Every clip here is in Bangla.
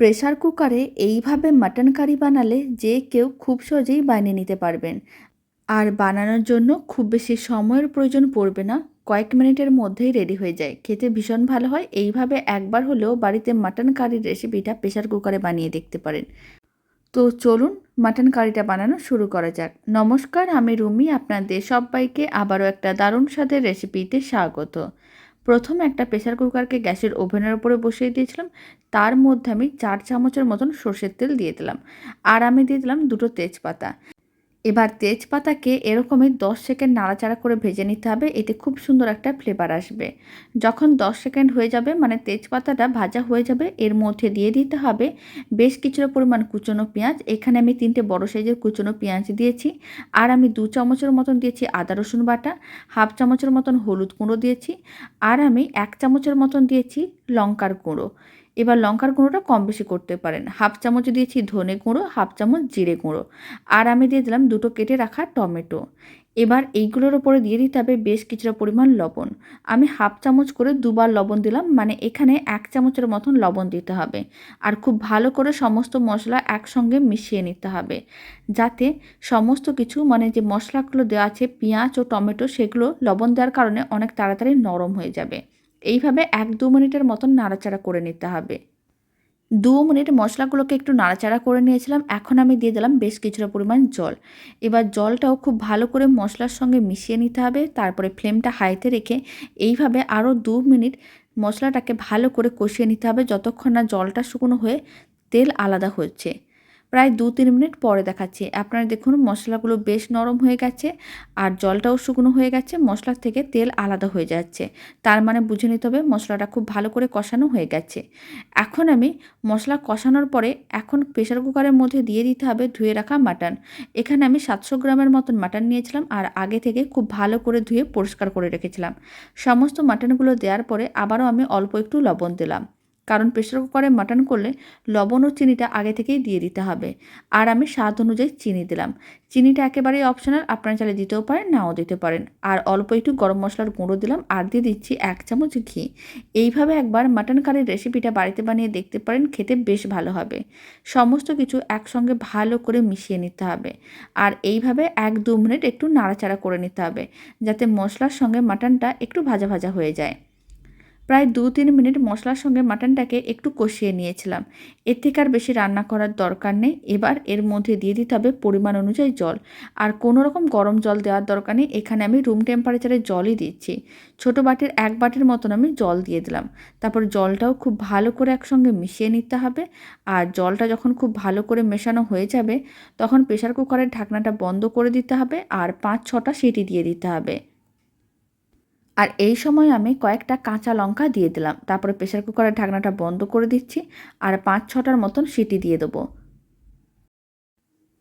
প্রেসার কুকারে এইভাবে মাটন কারি বানালে যে কেউ খুব সহজেই বানিয়ে নিতে পারবেন। আর বানানোর জন্য খুব বেশি সময়ের প্রয়োজন পড়বে না, কয়েক মিনিটের মধ্যেই রেডি হয়ে যায়। খেতে ভীষণ ভালো হয়, এইভাবে একবার হলেও বাড়িতে মাটন কারির রেসিপিটা প্রেশার কুকারে বানিয়ে দেখতে পারেন। তো চলুন মাটন কারিটা বানানো শুরু করা যাক। নমস্কার, আমি রুমি, আপনাদের সবাইকে আবারও একটা দারুণ স্বাদের রেসিপিতে স্বাগত। প্রথমে একটা প্রেশার কুকারকে গ্যাসের ওভেনের ওপরে বসিয়ে দিয়েছিলাম। তার মধ্যে আমি চার চামচের মতন সর্ষের তেল দিয়ে দিলাম। আর আমি দিয়ে দিলাম দুটো তেজপাতা। এবার তেজপাতাকে এরকমই দশ সেকেন্ড নাড়াচাড়া করে ভেজে নিতে হবে। এতে খুব সুন্দর একটা ফ্লেভার আসবে। যখন দশ সেকেন্ড হয়ে যাবে মানে তেজপাতাটা ভাজা হয়ে যাবে, এর মধ্যে দিয়ে দিতে হবে বেশ কিছুটা পরিমাণ কুচনো পেঁয়াজ। এখানে আমি তিনটে বড় সাইজের কুচনো পেঁয়াজ দিয়েছি। আর আমি দু চামচের মতন দিয়েছি আদা, রসুন বাটা, হাফ চামচের মতন হলুদ গুঁড়ো দিয়েছি। আর আমি এক চামচের মতন দিয়েছি লঙ্কার গুঁড়ো এবার লঙ্কার গুঁড়োটা কম বেশি করতে পারেন। হাফ চামচ দিয়েছি ধনে গুঁড়ো, হাফ চামচ জিরে গুঁড়ো। আর আমি দিয়ে দিলাম দুটো কেটে রাখা টমেটো। এবার এইগুলোর ওপরে দিয়ে দিতে হবে বেশ কিছুটা পরিমাণ লবণ। আমি হাফ চামচ করে দুবার লবণ দিলাম মানে এখানে এক চামচের মতন লবণ দিতে হবে। আর খুব ভালো করে সমস্ত মশলা একসঙ্গে মিশিয়ে নিতে হবে। যাতে সমস্ত কিছু মানে যে মশলাগুলো দেওয়া আছে, পেঁয়াজ ও টমেটো, সেগুলো লবণ দেওয়ার কারণে অনেক তাড়াতাড়ি নরম হয়ে যাবে। এইভাবে এক দু মিনিটের মতন নাড়াচাড়া করে নিতে হবে। দু মিনিট মশলাগুলোকে একটু নাড়াচাড়া করে নিয়েছিলাম, এখন আমি দিয়ে দিলাম বেশ কিছুটা পরিমাণ জল। এবার জলটাও খুব ভালো করে মশলার সঙ্গে মিশিয়ে নিতে হবে, তারপরে ফ্লেমটা হাইতে রেখে এইভাবে আরও দু মিনিট মশলাটাকে ভালো করে কষিয়ে নিতে হবে, যতক্ষণ না জলটা শুকনো হয়ে তেল আলাদা হচ্ছে। প্রায় দু তিন মিনিট পরে দেখাচ্ছি। আপনারা দেখুন, মশলাগুলো বেশ নরম হয়ে গেছে আর জলটাও শুকনো হয়ে গেছে, মশলার থেকে তেল আলাদা হয়ে যাচ্ছে। তার মানে বুঝে নিতে হবে মশলাটা খুব ভালো করে কষানো হয়ে গেছে। এখন আমি মশলা কষানোর পরে এখন প্রেশার কুকারের মধ্যে দিয়ে দিতে হবে ধুয়ে রাখা মাটন। এখানে আমি সাতশো গ্রামের মতন মাটন নিয়েছিলাম আর আগে থেকে খুব ভালো করে ধুয়ে পরিষ্কার করে রেখেছিলাম। সমস্ত মাটনগুলো দেওয়ার পরে আবারও আমি অল্প একটু লবণ দিলাম। কারণ প্রেশার কুকারে মাটন করলে লবণ ও চিনিটা আগে থেকেই দিয়ে দিতে হবে। আর আমি স্বাদ অনুযায়ী চিনি দিলাম। চিনিটা একেবারেই অপশনাল আপনারা চাইলে দিতেও পারেন, নাও দিতে পারেন। আর অল্প একটু গরম মশলার গুঁড়ো দিলাম আর দিয়ে দিচ্ছি এক চামচ ঘি। এইভাবে একবার মাটন কারির রেসিপিটা বাড়িতে বানিয়ে দেখতে পারেন, খেতে বেশ ভালো হবে। সমস্ত কিছু একসঙ্গে ভালো করে মিশিয়ে নিতে হবে। আর এইভাবে এক দু মিনিট একটু নাড়াচাড়া করে নিতে হবে, যাতে মশলার সঙ্গে মাটনটা একটু ভাজা ভাজা হয়ে যায়। প্রায় দু তিন মিনিট মশলার সঙ্গে মাটনটাকে একটু কষিয়ে নিয়েছিলাম। এর থেকে আর বেশি রান্না করার দরকার নেই। এবার এর মধ্যে দিয়ে দিতে হবে পরিমাণ অনুযায়ী জল। আর কোনো রকম গরম জল দেওয়ার দরকার নেই। এখানে আমি রুম টেম্পারেচারে জলই দিচ্ছি। ছোটো বাটির এক বাটির মতন আমি জল দিয়ে দিলাম। তারপর জলটাও খুব ভালো করে একসঙ্গে মিশিয়ে নিতে হবে। আর জলটা যখন খুব ভালো করে মেশানো হয়ে যাবে, তখন প্রেশার কুকারের ঢাকনাটা বন্ধ করে দিতে হবে। আর পাঁচ ছটা সিটি দিয়ে দিতে হবে। আর এই সময় আমি কয়েকটা কাঁচা লঙ্কা দিয়ে দিলাম। তারপরে প্রেশার কুকারের ঢাকনাটা বন্ধ করে দিচ্ছি আর পাঁচ ছটার মতন সিটি দিয়ে দেবো।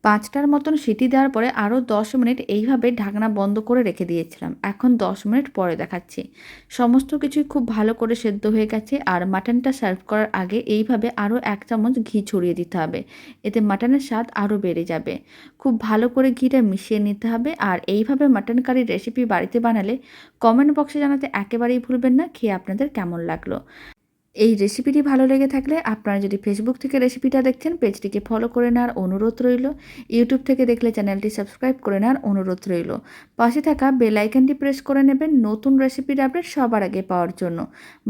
পাঁচটার মতন সিটি দেওয়ার পরে আরও দশ মিনিট এইভাবে ঢাকনা বন্ধ করে রেখে দিয়েছিলাম। এখন দশ মিনিট পরে দেখাচ্ছি। সমস্ত কিছুই খুব ভালো করে সেদ্ধ হয়ে গেছে আর মাটনটা সার্ভ করার আগে এইভাবে আরও এক চামচ ঘি ছড়িয়ে দিতে হবে। এতে মাটনের স্বাদ আরও বেড়ে যাবে। খুব ভালো করে ঘিটা মিশিয়ে নিতে হবে আর এইভাবে মাটন কারির রেসিপি বাড়িতে বানালে কমেন্ট বক্সে জানাতে একেবারেই ভুলবেন না। খেয়ে আপনাদের কেমন লাগল? এই রেসিপিটি ভালো লেগে থাকলে আপনারা যদি ফেসবুক থেকে রেসিপিটা দেখছেন পেজটিকে ফলো করে নেওয়ার অনুরোধ রইল। ইউটিউব থেকে দেখলে চ্যানেলটি সাবস্ক্রাইব করে নেওয়ার অনুরোধ রইল। পাশে থাকা বেল আইকনটি প্রেস করে নেবেন নতুন রেসিপির আপডেট সবার আগে পাওয়ার জন্য।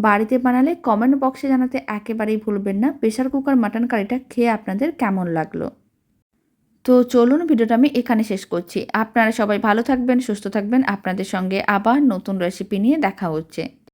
বাড়িতে বানালে কমেন্ট বক্সে জানাতে একেবারেই ভুলবেন না। প্রেশার কুকার মাটন কারিটা খেয়ে আপনাদের কেমন লাগল? তো চলুন ভিডিওটা আমি এখানে শেষ করছি। আপনারা সবাই ভালো থাকবেন, সুস্থ থাকবেন। আপনাদের সঙ্গে আবার নতুন রেসিপি নিয়ে দেখা হচ্ছে।